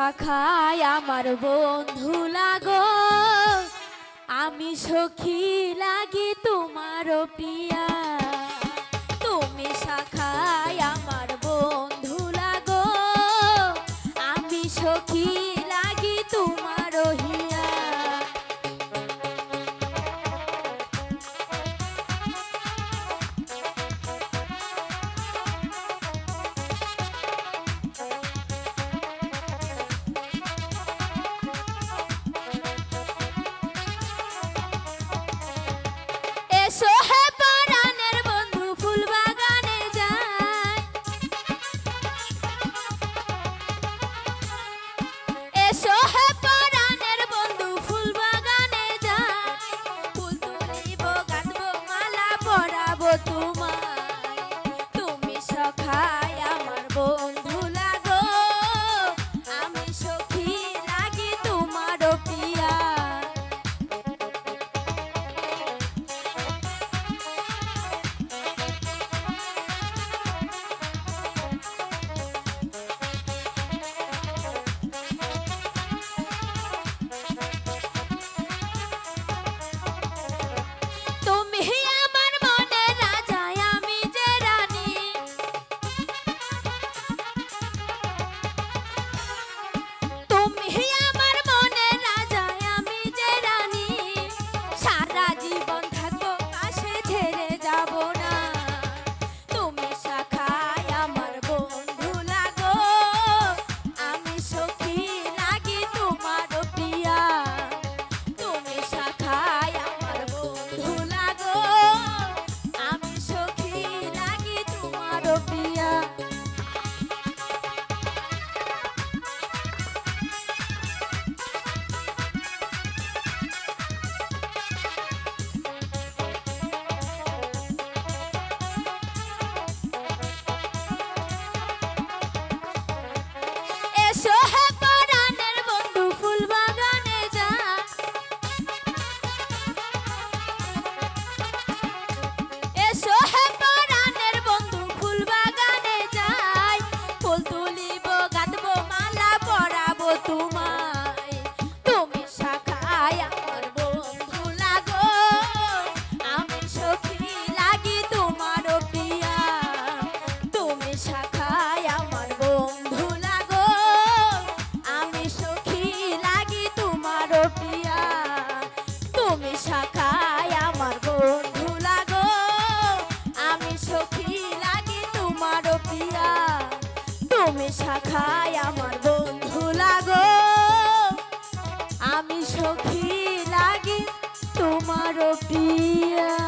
শাখায় আমার বন্ধু লাগো। আমি সখী লাগি তোমার প্রিয়া তুমি শাখায় আমার বন্ধু লাগো। আমি সখী শাখায় আমার বন্ধু লাগো। আমি সখী লাগি তোমারও প্রিয়া।